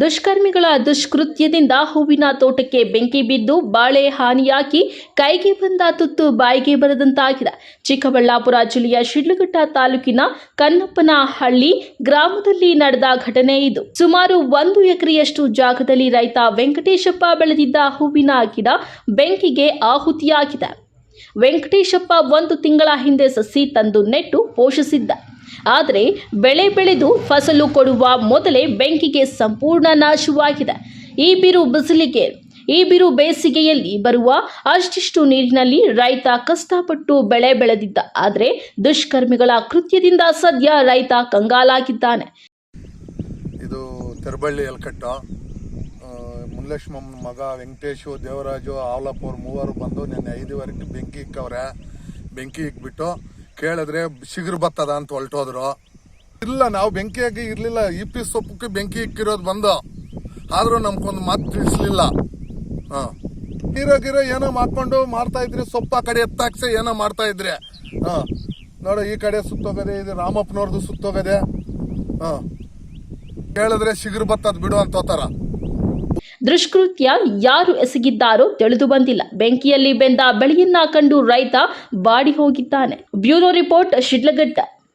ದುಷ್ಕರ್ಮಿಗಳ ದುಷ್ಕೃತ್ಯದಿಂದ ಹೂವಿನ ತೋಟಕ್ಕೆ ಬೆಂಕಿ ಬಿದ್ದು ಬಾಳೆ ಹಾನಿಯಾಗಿ ಕೈಗೆ ಬಂದ ತುತ್ತು ಬಾಯಿಗೆ ಬರದಂತಾಗಿದೆ. ಚಿಕ್ಕಬಳ್ಳಾಪುರ ಜಿಲ್ಲೆಯ ಶಿಡ್ಲಘಟ್ಟ ತಾಲೂಕಿನ ಕನ್ನಪ್ಪನಹಳ್ಳಿ ಗ್ರಾಮದಲ್ಲಿ ನಡೆದ ಘಟನೆ ಇದು. ಸುಮಾರು ಒಂದು ಎಕರೆಯಷ್ಟು ಜಾಗದಲ್ಲಿ ರೈತ ವೆಂಕಟೇಶಪ್ಪ ಬೆಳೆದಿದ್ದ ಹೂವಿನ ಗಿಡ ಬೆಂಕಿಗೆ ಆಹುತಿಯಾಗಿದೆ. ವೆಂಕಟೇಶಪ್ಪ ಒಂದು ತಿಂಗಳ ಹಿಂದೆ ಸಸಿ ತಂದು ನೆಟ್ಟು ಪೋಷಿಸಿದ್ದ. ಆದರೆ ಬೆಳೆ ಬೆಳೆದು ಫಸಲು ಕೊಡುವ ಮೊದಲೇ ಬೆಂಕಿಗೆ ಸಂಪೂರ್ಣ ನಾಶವಾಗಿದೆ. ಈ ಬಿರು ಬಿಸಿಲಿಗೆ, ಈ ಬಿರು ಬೇಸಿಗೆಯಲ್ಲಿ ಬರುವ ಅಷ್ಟಿಷ್ಟು ನೀರಿನಲ್ಲಿ ರೈತ ಕಷ್ಟಪಟ್ಟು ಬೆಳೆ ಬೆಳೆದಿದ್ದ. ಆದರೆ ದುಷ್ಕರ್ಮಿಗಳ ಕೃತ್ಯದಿಂದ ಸದ್ಯ ರೈತ ಕಂಗಾಲಾಗಿದ್ದಾನೆ. ಇದು ತೆರಬಳ್ಳಿ ಎಲ್ಕಟ್ಟ ಮುಲ್ಲಕ್ಷ್ಮಮ್ಮನ ಮಗ ವೆಂಕಟೇಶು, ದೇವರಾಜು ಆವಲಪ್ಪ ಅವ್ರು ಮೂವರು ಬಂದು ನಿನ್ನೆ ಐದುವರೆಗೆ ಬೆಂಕಿ ಇಕ್ಕವ್ರೆ. ಬೆಂಕಿ ಇಕ್ಬಿಟ್ಟು ಕೇಳಿದ್ರೆ ಶಿಗುರು ಬತ್ತದ ಅಂತ ಹೊಲ್ಟೋದ್ರು. ಇಲ್ಲ, ನಾವು ಬೆಂಕಿಯಾಗಿ ಇರ್ಲಿಲ್ಲ. ಇಪ್ಪಿ ಸೊಪ್ಪಕ್ಕೆ ಬೆಂಕಿ ಇಕ್ಕಿರೋದು ಬಂದು. ಆದ್ರೂ ನಮ್ಗೊಂದು ಮಾತು ತಿಳಿಸ್ಲಿಲ್ಲ. ಹಾಂ. ಗಿರೋ ಏನೋ ಮಾಡ್ಕೊಂಡು ಮಾಡ್ತಾ ಇದ್ರೆ. ಸೊಪ್ಪ ಕಡೆ ಎತ್ತಾಕ್ಸೆ, ಏನೋ ಮಾಡ್ತಾ ಇದ್ರೆ. ಹ. ನೋಡು, ಈ ಕಡೆ ಸುತ್ತೋಗದೆ, ಇದು ರಾಮಪ್ಪನವ್ರದ್ದು ಸುತ್ತೋಗದೆ. ಹೇಳಿದ್ರೆ ಕೇಳಿದ್ರೆ ಶಿಗ್ರು ಬತ್ತದ್ ಬಿಡು ಅಂತ ಹೋತಾರ. ದುಷ್ಕೃತ್ಯ ಯಾರು ಎಸಗಿದ್ದಾರೋ ತಿಳಿದು ಬಂದಿಲ್ಲ. ಬೆಂಕಿಯಲ್ಲಿ ಬೆಂದ ಬೆಳೆಯನ್ನ ಕಂಡು ರೈತ ಬಾಡಿ ಹೋಗಿದ್ದಾನೆ ಬ್ಯೂರೋ ರಿಪೋರ್ಟ್ ಶಿಡ್ಲಘಟ್ಟ.